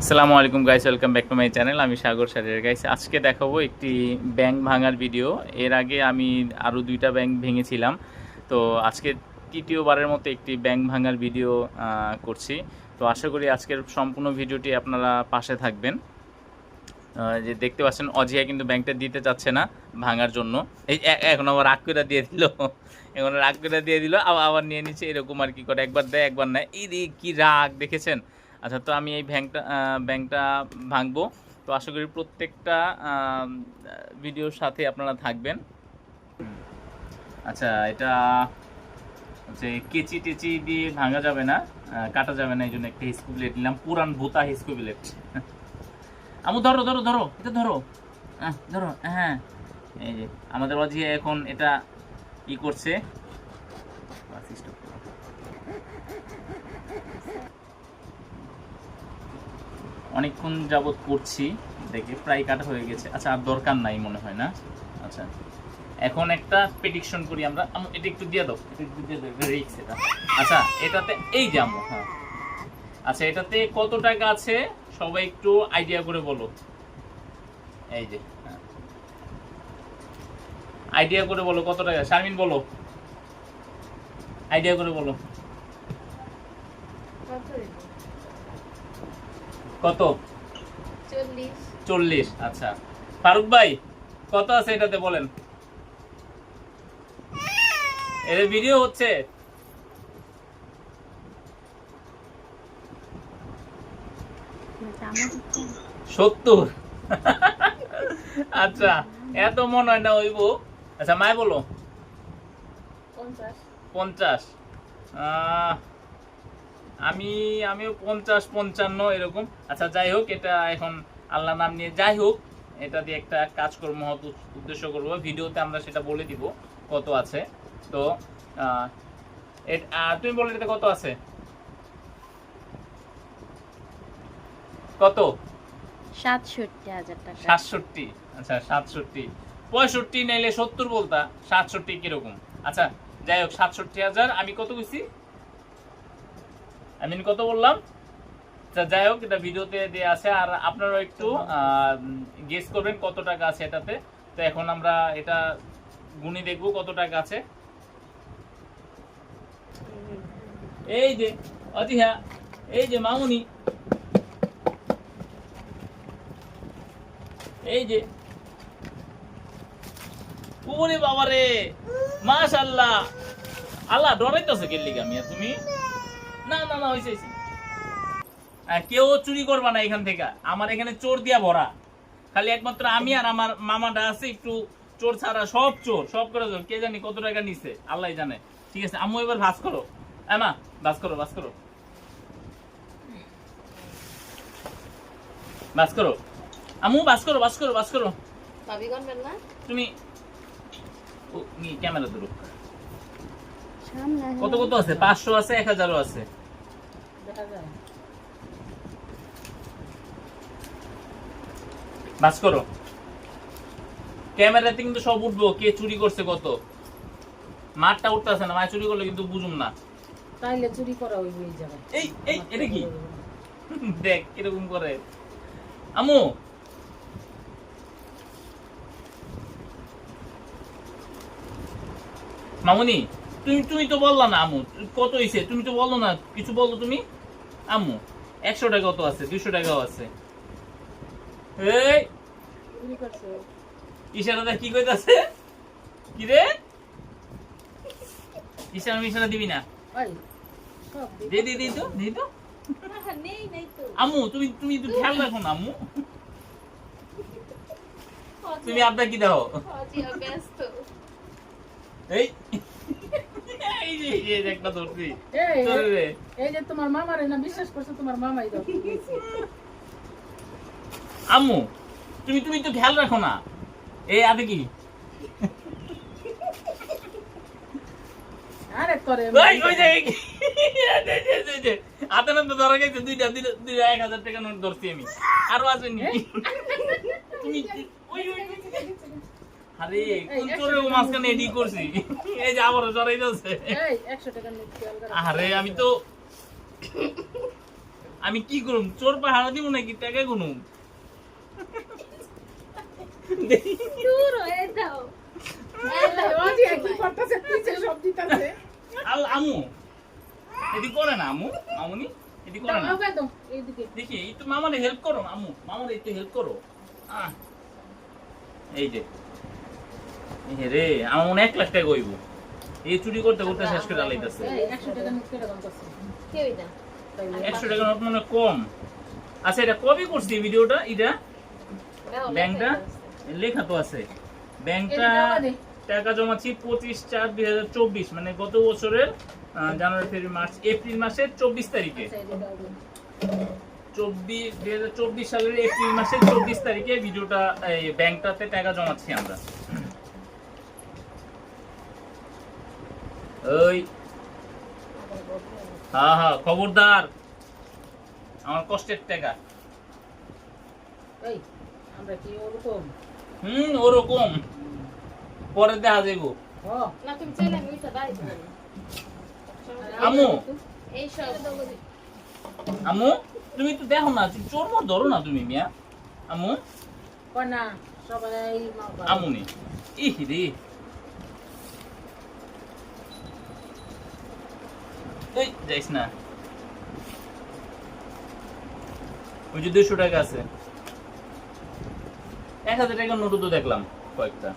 আসসালামু আলাইকুম guys welcome back to my channel আমি সাগর সারের গাইস আজকে দেখাবো একটি ব্যাংক ভাঙার ভিডিও এর আগে আমি আরও দুইটা ব্যাংক ভেঙেছিলাম। তো আজকে তৃতীয়বারের মতো একটি ব্যাংক ভাঙার ভিডিও করছি। তো আশা করি আজকের সম্পূর্ণ ভিডিওটি আপনারা পাশে থাকবেন। যে দেখতে পাচ্ছেন, অজিয়া কিন্তু ব্যাংকটা দিতে চাচ্ছে না ভাঙার জন্য। এই এখন আবার রাগ করে দিয়ে দিল। এখন রাগ করে দিয়ে দিল, আবার নিয়ে নিচ্ছে, এরকম আর কি করে। একবার দেয়, একবার নেয়। এই কি রাগ, দেখেছেন? আচ্ছা তো আমি এই ব্যাংকটা ব্যাংকটা ভাঙবো। তো আশা করি প্রত্যেকটা ভিডিওর সাথে আপনারা থাকবেন। আচ্ছা এটা হচ্ছে কেচি টেচি দিয়ে ভাঙা যাবে না কাটা যাবে না, এই জন্য একটা হিসকু প্লেট নিলাম, পুরান ভূতা হিসকু প্লেট আমু, ধরো ধরো ধরো, এটা ধরো। ধরো হ্যাঁ। এই যে, আমাদের অজিয়া এখন এটা ই করছে বাস stop করো। অনেকক্ষণ যাবত করছি দেখে প্রায় কাটা হয়ে গেছে। আচ্ছা আর দরকার নাই মনে হয় না? আচ্ছা এখন একটা প্রেডিকশন করি আমরা। আমু, এটা একটু দিয়ে দাও। এটা একটু দিয়ে দাও রিক্স এটা আচ্ছা এটাতে এই যে আমু হ্যাঁ। আচ্ছা এটাতে কত টাকা আছে? সবাই একটু আইডিয়া করে বলো। এই যে আইডিয়া করে বলো কত টাকা। শারমিন বলো। আইডিয়া করে বলো। কত? চল্লিশ। আচ্ছা। ফারুক ভাই কত আছে এটাতে বলেন? এর ভিডিও হচ্ছে। সত্তর। আচ্ছা এত মনে হয় না হইব। আচ্ছা মায় বলো। পঞ্চাশ। পঞ্চাশ। আহ, আমি আমিও পঞ্চাশ পঞ্চান্ন এরকম। আচ্ছা যাই হোক এটা এখন আল্লাহ নাম নিয়ে যাই হোক এটা দিয়ে একটা কাজ করব মহৎ উদ্দেশ্য করব। ভিডিওতে আমরা সেটা বলে দিব কত আছে। তো তুমি বলে এটাতে কত আছে? কত? সাতষট্টি হাজার টাকা। সাতষট্টি। আচ্ছা সাতষট্টি। পঁয়ষট্টি নাইলে সত্তর বলতা সাতষট্টি কীরকম? আচ্ছা যাই হোক সাতষট্টি হাজার আমি কত কইছি? আমি কত বললাম? যাই হোক, এটা ভিডিওতে দেওয়া আছে, আর আপনারা একটু গেস করবেন কত টাকা আছে এটাতে। তো এখন আমরা এটা গুনি দেখব কত টাকা আছে। এই যে, অজিহা, এই যে মামুনি। এই যে। ওরে বাবা রে মাশাআল্লাহ। আল্লাহ, ডরাইতেছে কে লিগা মিয়া তুমি? না না না হইছে কেউ চুরি করবা না এখান থেকে। আমার এখানে চোর দিয়া ভরা। খালি একমাত্র আমি আর আমার মামাটা আছে একটু চোর ছাড়া সব চোর সব করে চোর। কে জানি কত টাকা নিছে আল্লাহ জানে। ঠিক আছে আম্মু এবার ভাস করো। এমা ভাস করো ভাস করো। ভাস করো। আম্মু বাস করো বাস করো বাস করো। না? তুমি ক্যামেরা ধরো সামনে কত কত আছে? পাঁচশো আছে এক হাজারও আছে। বাস করো। ক্যামেরাতে কিন্তু সব উঠবো কে চুরি করছে কত? মাঠটা উঠতেছে না মায় চুরি করলে কিন্তু বুঝুম না। তাইলে চুরি করা হইব এই জায়গায় এই এই এটা কি? দেখ কীরকম করে। আমু! মামুনি তুমি তুমি তো বললা না আমু কত হইছে? তুমি তো বলল না কিছু বলল তুমি? আম্মু একশো টাকা কত আছে? দুইশো টাকাও আছে। এই! ইশারাটা কি কইতাছে? কি রে? ইশারা মিশারা দিবি না? দে দে দে তো তো। তো। আম্মু তুমি তুমি একটু খেয়াল রাখো না আম্মু। তুমি আপনার কি দাও ব্যস্ত। এই! এই যে এই যে একটা ধরছি। এই যে তোমার মামারে না বিশ্বাস করছ তোমার মামাই দাও আম্মু তুমি তুমি একটু খেয়াল রাখো না। এই আদে কি? আরে করে ওই ওই যে হাতে না ধরা গেছে দুইটা দুইটা এক হাজার টাকা নোট ধরছি আমি। আরও আছে নি। তুমি ওই ওই। আরে কোন মাঝখানে এডি করছি? এই যে আবার জড়াই যাচ্ছে এই টাকা আরে আমি তো আমি কি করুম? চোর পাহাড় দিব নাকি? টাকা গুনুম? দেখি দূর হয়ে যাও। আমু। এদি করে না আমু। আমুনি এদি করে না। এইদিকে। দেখি একটু মামারে হেল্প করো আমু মামারে একটু হেল্প করো। আহ। এই যে। রে আমার মনে এক লাখ টাকা হইব। এই চুরি করতে করতে শেষ করে আলাইতেছে একশো টাকা নোট মনে কম। আচ্ছা এটা কবে করছি ভিডিওটা এটা? ব্যাংকটা? লেখা তো আছে। ব্যাংকটা টাকা পঁচিশ চার দুই হাজার চব্বিশ মানে গত বছরের জানুয়ারি ফেব্রুয়ারি মার্চ এপ্রিল মাসের চব্বিশ তারিখে। আচ্ছা। চব্বিশ দুই হাজার চব্বিশ সালের এপ্রিল মাসের চব্বিশ তারিখে ভিডিওটা এই ব্যাংকটাতে টাকা জমাচ্ছি আমরা। ওই হ্যাঁ হ্যাঁ খবরদার। আমার কষ্টের টাকা। এই, আমরা কি ওরকম? হুম ওরকম। পরে দেখা যাইব। না তুমি চাইলে আমি আমু। এই সব। আমু তুমি তো দেখো না তুমি চোর মোর ধরো না তুমি মিয়া। আমু। না সবাই ইহ রে। এই যাইস না। ওই যে টাকা আছে। এক হাজার টাকার নোটও তো দেখলাম কয়েকটা।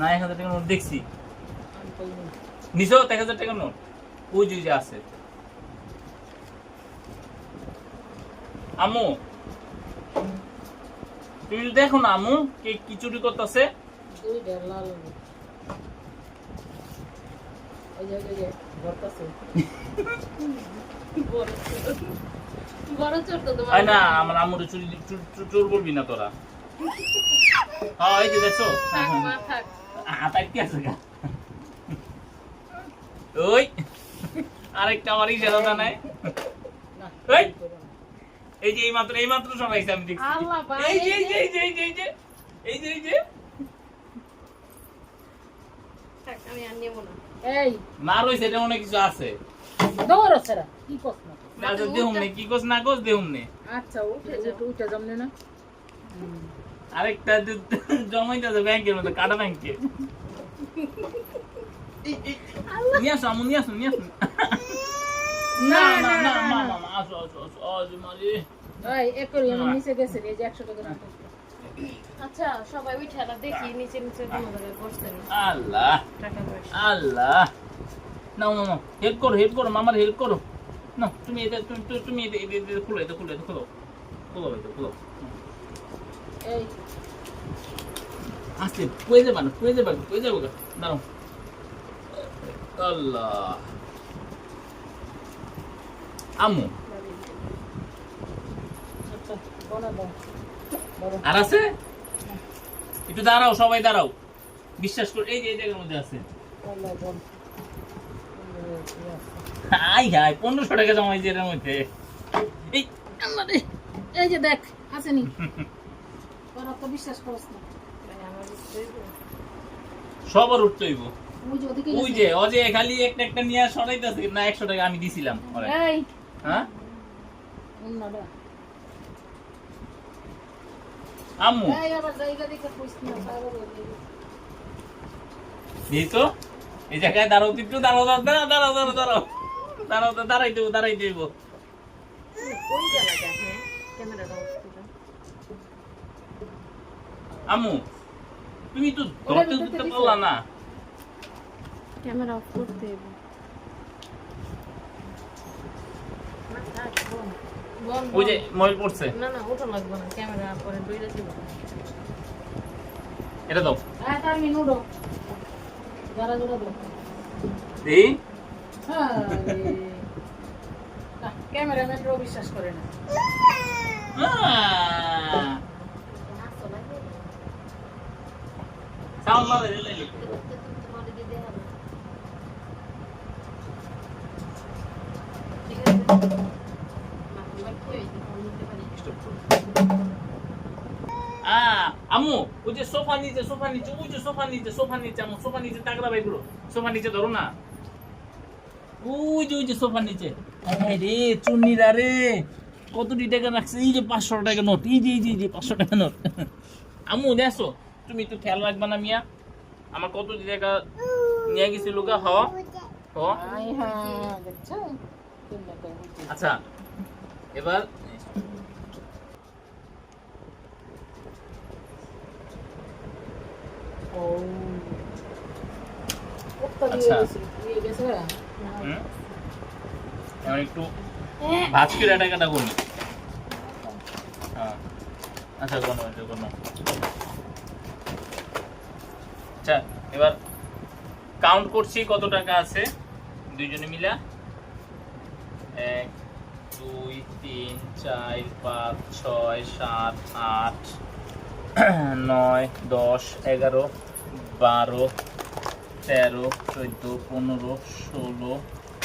না। এক হাজার টাকার নোট দেখছি। নিছো? এক হাজার টাকার নোট? ওই যে আছে। আমু তুমি দেখো না আমু কে কি চুরি করতেছে দুইটা লাল ওই যে, ওই যে, ঘরটাছে। বড় চোর। বড় চোর তো তোমার আয় না আমার আম্মুর চুরি চুর- চুর- চোর বলবি না তোরা। হ্যাঁ এই যে দেখছ? থাক মা থাক। হাতায় কি আছে গা? ওই আরেকটা আমার ইশারা জানায় না, এই! এই করো না। এই যে এই মাত্র এই মাত্র সবাইছে আমি দেখছি। আল্লাহ এই যে এই এই যে এই যে এই যে এই যে এই যে এই যে। থাক আমি আর নেব না। এই। না রইছে এটা অনেক কিছু আছে। দৌড়ো সেরা কি করছ না না তো দেহুম নে কি কোস না কোস দেহুম নে। আচ্ছা উঠে উঠে উঠে জমনে না আরেকটা জমাইতেছে ব্যাংকের মধ্যে কাটা ব্যাংকে। নিয়ে আসো আমু নিয়ে আসো নিয়ে আসো। না না না মা মা আসো আসো আসো। আসো মারি এই এক করি নিচে গেছি এই যে একশো টাকা নোট। আচ্ছা সবাই দেখি নিচে নিচে কোনো জায়গায় বসতে আল্লাহ। আল্লাহ। নাও নাও নাও হেল্প করো হেল্প করো মামার হেল্প করো। না তুমি এটা তুমি এটা খুলো এটা খুলো এটা খুলো খুলো এটা খুলো। এই। আস্তে পুয়ে যাবা না যাবা পুয়ে যাব দাঁড়াও। আল্লাহ। আম্মু আচ্ছা বনা দাও বড় আর আছে? একটু দাঁড়াও সবাই দাঁড়াও। বিশ্বাস করে এই যে এই জায়গার মধ্যে আছে। হাই হাই পনেরোশো টাকা এর মধ্যে। এই এই যে দেখ আসেনি তোরা তো বিশ্বাস করছ না। সবার উঠতে হইব। ওই যে অজে খালি একটা একটা নিয়ে সরাইতেছে না একশো টাকা আমি দিছিলাম হ্যাঁ? আম্মু। এই তো এই জায়গায় দাঁড়াও একটু দাঁড়াও দাঁড়াও দাঁড়াও দাঁড়াও দাঁড়াও দাঁড়াই দেবো দাঁড়াই দেবো। আম্মু তুমি তো ধরতে ধরতে পারলা না। ক্যামেরা অফ করতে দেবো ওই যে ময়ূর পড়ছে। না না ওটা লাগবে না ক্যামেরা পরে দুইটা দিব। এটা দাও। হ্যাঁ তার আমি নুডো। যারা যারা দাও। এই ক্যামেরাম্যানরাও বিশ্বাস করে না। সাউন্ড মারে রে আহ, আম্মু ওই যে সোফা নিচে সোফা নিচে যে সোফা নিচে সোফা নিচে আম্মু সোফা নিচে তাগড়া করো সোফা নিচে ধরো না। ওই যে সোফা নিচে। হ্যাঁ রে চুন্নিরা রে কতটি টাকা রাখছে? এই যে পাঁচশো টাকা নোট এই যে এই যে এই যে পাঁচশো টাকা নোট। আমু দেখো তুমি একটু খেয়াল রাখবা না মিয়া। আমার কতটি টাকা নিয়ে গেছিল গা হ। হ্যাঁ। আচ্ছা এবার ও কত দিয়ে আচ্ছা। গেছে এবার একটু ভাজ করে টাকাটা করি হ্যাঁ। আচ্ছা কোনো এটা কোনো আচ্ছা এবার কাউন্ট করছি কত টাকা আছে। দুইজনে মিলা। এক দুই তিন চার পাঁচ ছয় সাত আট। নয়, দশ, এগারো, বারো, তেরো, চোদ্দ, পনেরো, ষোলো,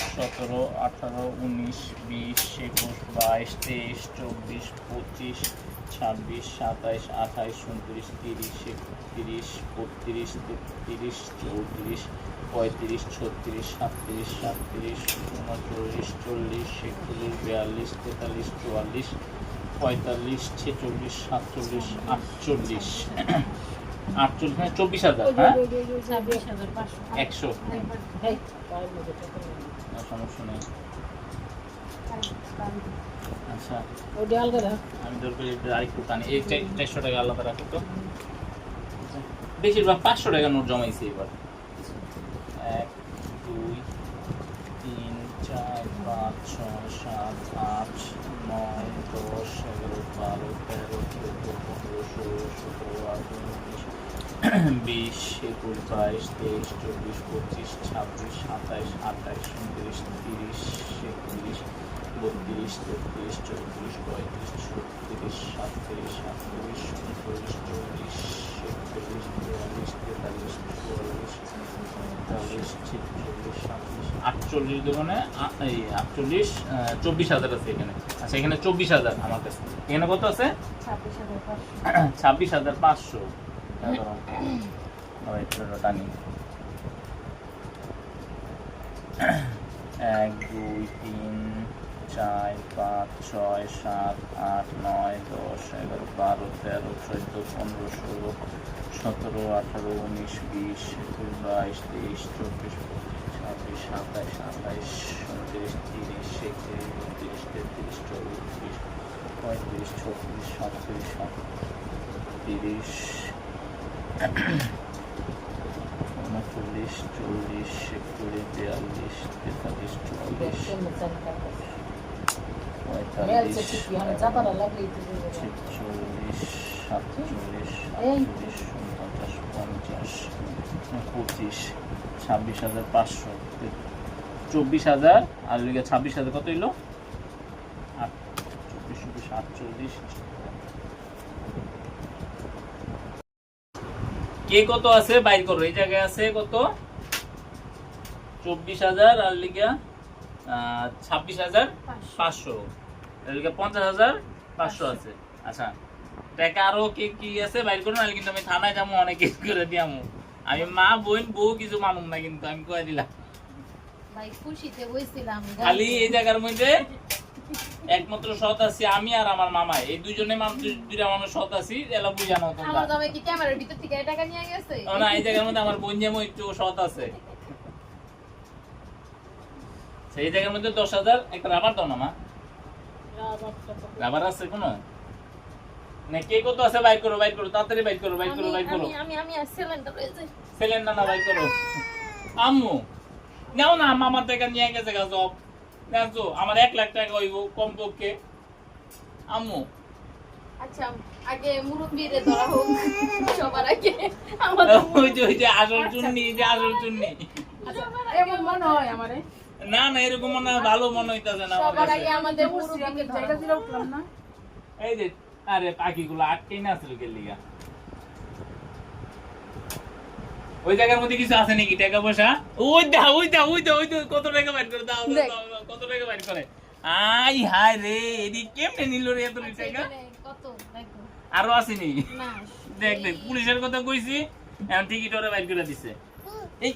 সতেরো, আঠারো, উনিশ, বিশ, একুশ, বাইশ, তেইশ, চব্বিশ, পঁচিশ, ছাব্বিশ, সাতাইশ, আঠাইশ, উনত্রিশ, তিরিশ, একত্রিশ, বত্রিশ, তেত্রিশ, চৌত্রিশ, পঁয়ত্রিশ, ছত্রিশ, সাতত্রিশ সাতত্রিশ, উনচল্লিশ, চল্লিশ, একচল্লিশ, বিয়াল্লিশ, তেতাল্লিশ, চুয়াল্লিশ পঁয়তাল্লিশ ছেচল্লিশ সাতচল্লিশ আটচল্লিশ। আটচল্লিশ মানে চব্বিশ হাজার হ্যাঁ? একশো। সমস্যা নেই। আচ্ছা। আমি দরকার আরেকটু টানি। এই চারশো টাকা আলাদা রাখো তো। বেশিরভাগ পাঁচশো টাকা নোট জমাইছি এবার। এক দুই তিন চার পাঁচ ছয় সাত আট নয় দশ এগারো বারো তেরো চোদ্দ পনেরো ষোলো সতেরো আঠারো উনিশ বিশ, একুশ, বাইশ, তেইশ, চব্বিশ, পঁচিশ, ছাব্বিশ, সাতাইশ আঠাইশ উনত্রিশ, তিরিশ, একত্রিশ বত্রিশ তেত্রিশ চৌত্রিশ পঁয়ত্রিশ, ছত্রিশ সাতত্রিশ সাতত্রিশ উনচল্লিশ চল্লিশ একচল্লিশ বিয়াল্লিশ তেতাল্লিশ চুয়াল্লিশ পঁয়তাল্লিশ ছেচল্লিশ সাতচল্লিশ আটচল্লিশ দোকানে এই আটচল্লিশ চব্বিশ হাজার আছে এখানে। আচ্ছা এখানে চব্বিশ হাজার আমার কাছে। এখানে কত আছে? ছাব্বিশ হাজার পাঁচশো। ছাব্বিশ হাজার পাঁচশো। টানি। এক দুই তিন চার, পাঁচ, ছয়, সাত, আট, নয়, দশ, এগারো, বারো, তেরো, চোদ্দ, পনেরো, ষোলো, সতেরো, আঠারো, উনিশ, বিশ, একুশ, বাইশ, তেইশ, চব্বিশ, পঁচিশ, ছাব্বিশ, সাতাইশ, আঠাইশ, উনত্রিশ, তিরিশ, একত্রিশ, বত্রিশ, তেত্রিশ, চৌত্রিশ, পঁয়ত্রিশ, ছত্রিশ, সাতত্রিশ, তিরিশ, উনচল্লিশ, চল্লিশ, একচল্লিশ, বিয়াল্লিশ, তেতাল্লিশ, চুয়াল্লিশ কেমনে চান টাকা? মেলছে পঁয়তাল্লিশ ঠিকই, আমি চাপাটা লাগলেই তো দিয়ে দেবো। ছেচল্লিশ পঁচিশ ছাব্বিশ হাজার পাঁচশো চব্বিশ হাজার আর লিগে ছাব্বিশ হাজার কত এলো আট কে কত আছে? বাইর করো। এই জায়গায় আছে কত? চব্বিশ হাজার, আর লিগা ছাব্বিশ হাজার পাঁচশো। লিগে পঞ্চাশ হাজার পাঁচশো আছে। আচ্ছা টাকা আরও কি কি আছে বাইর কিন্তু আমি থানায় যাব অনেক কিছু করে দিয়ামু আমি। মা বোন বউ কিছু মানুম না কিন্তু আমি কয়ে দিলাম। খালি এই জায়গার মধ্যে একমাত্র সৎ আছি আমি আর আমার মামা। এই দুজনে মানুষ দুইটা মানুষ সৎ আছি এলা বুঝানো তোমরা। আমার কি ক্যামেরার ভিতর থেকে এই টাকা নিয়ে গেছে? না এই জায়গার মধ্যে আমার বোন যেমন একটু সৎ আছে। সেই জায়গার মধ্যে দশ হাজার একটা রাবার দাও না মা। রাবার আছে কোনো? না কে কত আছে? বাইর করো বাইর করো তাড়াতাড়ি বাইর করো বাইর করো বাইর করো। আমি আমি আমি আর সিলিন্ডার রয়েছে সিলিন্ডার না বাইর করো। আম্মু নাও না মামার নিয়ে গেছে গা দেখছ আমার এক লাখ টাকা হইব কমপক্ষে। আম্মু। আচ্ছা আগে মুরব্বিরে ধরা হোক। সবার আগে আমাদের ওই যে আসল চুন্নি যে আসল চুন্নি। আচ্ছা, এমন মনে হয় আমারে। না না এরকম মনে হয় ভালো মনে হইতাছে না সবার আগে আমাদের বসছি, আমি জায়গা ধরা উঠলাম না। এই যে আরে পাখিগুলো আটকেই না আসলে কে লিগা ওই জায়গার মধ্যে কিছু আছে নাকি? টাকা পয়সা? ওই দা ওই দা ওই দা ওই দা কত টাকা বাইর করে দাও কত টাকা বাইর করে আই হায় রে এদি কেমনে নিল রে এত টাকা? কত? আরও আসেনি না? দেখ দেখ পুলিশের কথা কইছি এখন টিকিট ওরা বাইর করে দিছে। এই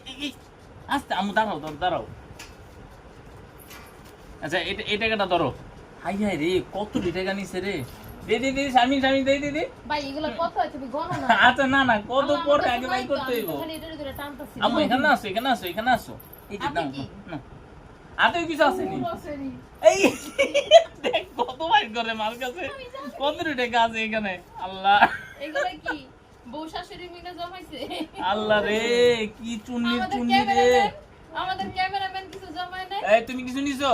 আস্তে আমু দাঁড়াও দাঁড়াও। আচ্ছা এটা এই টাকাটা ধরো। হাই হাই রে কত টাকা নিছে রে? দে দে দে স্বামী স্বামী দে দে দে। ভাই এগুলো কত হয় তুমি গণো না আচ্ছা না না কত পরে আগে নাই করতে হইব। তো খালি এটার ভিতরে টানতাছি। আম্মু এখানে আসো এখানে আসো এখানে আসো। এই যে হাতে কি? না। হাতে কিছু আসেনি? এই দেখ কত বাইর করে মার কাছে। কত টাকা আছে এখানে। আল্লাহ। এগুলো কি? বউ শাশুড়ি মিলে জমাইছে? আল্লাহ রে কি চুন্নি চুন্নি রে। আমাদের ক্যামেরাম্যান কিছু জমায় নাই? এই তুমি কিছু নিছো?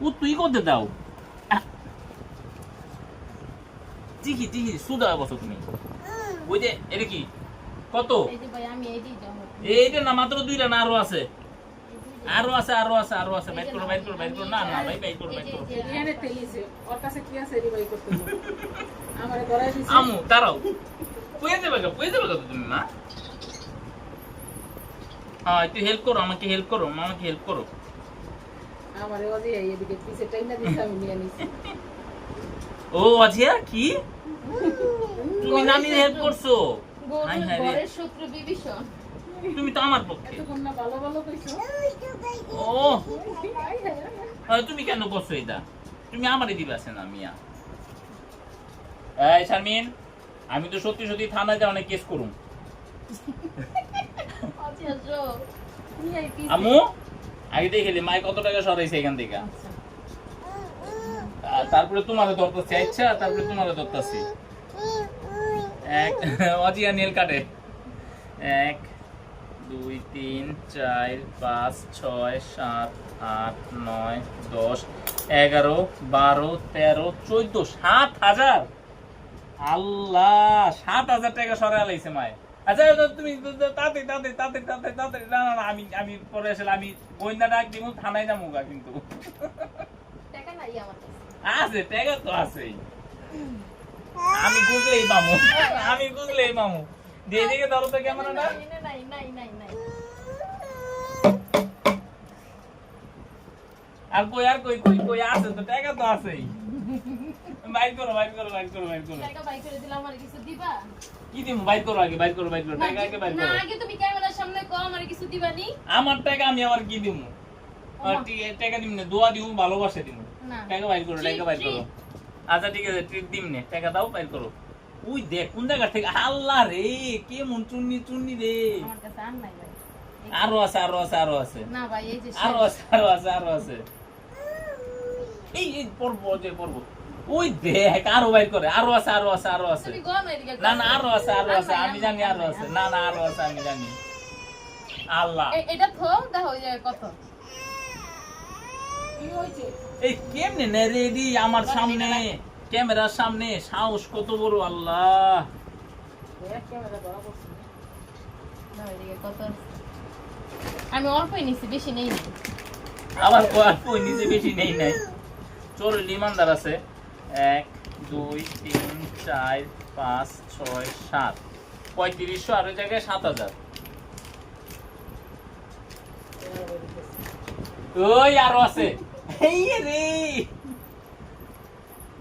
ও তুই করতে দাও আহ। ঠিকই ঠিকই সুদা বসো তুমি ওই যে এটা কি কত এই যে ভাই আমি এইটাই জমা এইটা না মাত্র দুইটা না আরও আছে আরও আছে আরও আছে আরও আছে বাইট করো বাইট করো করো না না ভাই বাইট করো করো এখানে। ওর কাছে কি আছে রে করতে। আমারে ধরাই দিছে। আমু দাঁড়াও পুয়ে যাবে গা গা তুমি মা হ্যাঁ একটু হেল্প করো আমাকে হেল্প করো আমাকে হেল্প করো আমারে ও যে এদিকে পিছে টাইনা দিছে, আমি নিয়ে নিছি। ও আজিয়া কি? তুমি হেল্প করছ? ঘরের শত্রু বিভীষণ। তুমি তো আমার পক্ষে। ভালো ভালো কইছো। ও। তুমি কেন করছ এটা? তুমি আমারই দিবাছে না মিয়া। এই শারমিন আমি তো সত্যি সত্যি থানায় যাও অনেক কেস করুম। আমু আগে দেখেলি মায় কত টাকা সরাইছে এখান থেকে। তারপরে তোমারে ধরতেছি আচ্ছা তারপরে তোমারে ধরতেছি। এক অজিয়া নীল কাটে। এক, দুই, তিন, চার, পাঁচ, ছয়, সাত, আট, নয়, দশ, এগারো, বারো, তেরো, চোদ্দ, সাত হাজার। আল্লাহ, সাত হাজার টাকা সরাই লাইছে মায়। আচ্ছা তুমি তাতে তাতে তাতে তাতে তাতে না না না আমি আমি পরে আসলে আমি গোয়েন্দা ডাক দিব থানায় যাব গা কিন্তু। আছে টাকা তো আছেই। আমি বুঝলেই মামু আমি বুঝলেই মামু দিয়ে দিকে ধরো তো ক্যামেরাটা। নাই, নাই নাই নাই নাই। আর কই আর কই কই কই আছে তো টাকা তো আছেই। বাইর করো বাইর করো বাইর করো বাইর করো। টাকা বাই করে দিলে আমার কিছু দিবা? কি দিমু? বাইর করো আগে বাইর করো বাইর করো। টাকা আগে বাইর না আগে তুমি ক্যামেরার সামনে কও আমার কিছু দিবা নি? আমার টাকা আমি আবার কি দিমু? আর টাকা দিমু না দোয়া দিমু ভালোবাসা দিমু। টাকা বাইর করো টাকা বাইর করো। আচ্ছা ঠিক আছে ট্রিট দিম নে। টাকা দাও বাইর করো। উই দেখ কোন জায়গা থেকে? আল্লাহ রে কে মন চুন্নি চুন্নি রে? আমার কাছে আর নাই ভাই। আরও আছে আরও আছে আরও আছে। না ভাই এই যে আরও আছে আরও আছে আরও আছে। এই এই পড়ব যে পড়ব। ওই দেখ আরও বাইর করে আরও আছে আরও আছে আরও আছে। না না আরও আছে আরও আছে আমি জানি আরও আছে। না না আরও আছে আমি জানি। আল্লাহ। এটা থো দেখো ওই জায়গায় কত। এই কেমনে নে রেডি আমার সামনে ক্যামেরার সামনে সাহস কত বড় আল্লাহ। আমি অল্পই নিছি বেশি নেই। নি। আমার কয়ার কই নিচে বেশি নেই নাই। চলো ইমানদার আছে। এক দুই তিন চার পাঁচ ছয় সাত। পঁয়ত্রিশশো আর জায়গায় সাত হাজার। ওই আরও আছে।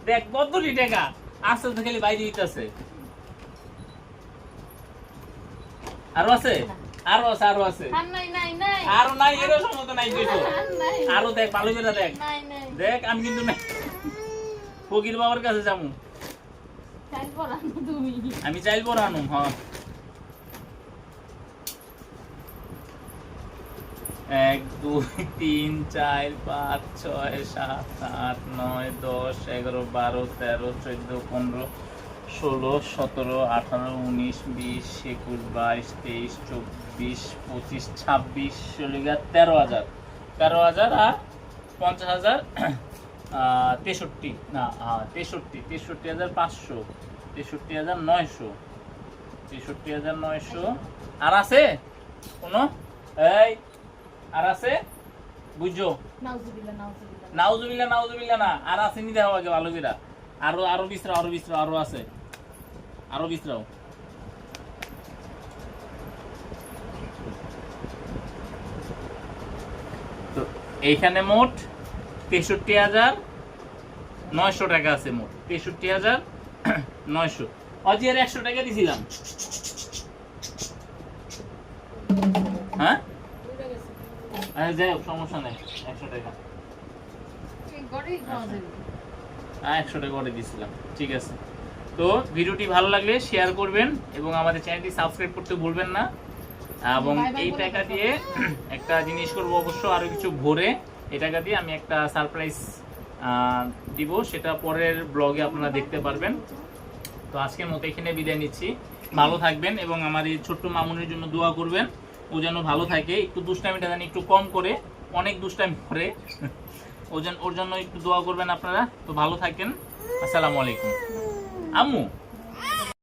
দেখ কতটি টাকা আসতে তো খালি বাইরে দিতেছে আরও আছে? আরও আছে আরও আছে। আর নাই এরও সময় নাই আর দেখ ভালো করে দেখ। দেখ আমি কিন্তু নাই। ফকির বাবার কাছে যাব। আমি চাইল পড়ানো হ্যাঁ এক দুই তিন চার পাঁচ ছয় সাত আট নয় দশ এগারো বারো তেরো চোদ্দ পনেরো ষোলো সতেরো আঠারো উনিশ বিশ একুশ বাইশ তেইশ চব্বিশ পঁচিশ ছাব্বিশ গেল তেরো হাজার। তেরো হাজার আর পঞ্চাশ হাজার তেষট্টি না তেষট্টি তেষট্টি হাজার পাঁচশো তেষট্টি হাজার নয়শো তেষট্টি হাজার নয়শো। আর আছে? কোনো? এই আর আছে? বুঝছ? নাউজুবিল্লা নাউজুবিল্লা না আর আছে নি দেওয়া আগে ভালো করে আরও আরও আরও আরও আছে। আরও তো এইখানে মোট তেষট্টি হাজার নয়শো টাকা আছে মোট। তেষট্টি হাজার নয়শো। অজিয়ার একশো টাকা দিছিলাম। হ্যাঁ? যাই হোক সমস্যা নেই একশো টাকা। হ্যাঁ একশো টাকা করে দিয়েছিলাম ঠিক আছে। তো ভিডিওটি ভালো লাগলে শেয়ার করবেন এবং আমাদের চ্যানেলটি সাবস্ক্রাইব করতে ভুলবেন না। এবং এই টাকা দিয়ে একটা জিনিস করব অবশ্য আরও কিছু ভরে। এই টাকা দিয়ে আমি একটা সারপ্রাইজ দিব। সেটা পরের ব্লগে আপনারা দেখতে পারবেন। তো আজকের মতো এখানে বিদায় নিচ্ছি। ভালো থাকবেন এবং আমার এই ছোট্ট মামুনের জন্য দোয়া করবেন। ও যেন ভালো থাকে, একটু দুষ্টামিটা যেন একটু কম করে, অনেক দুষ্টামি করে। ও যেন, ওর জন্য একটু দোয়া করবেন আপনারা। তো ভালো থাকেন। আসসালামু আলাইকুম। আম্মু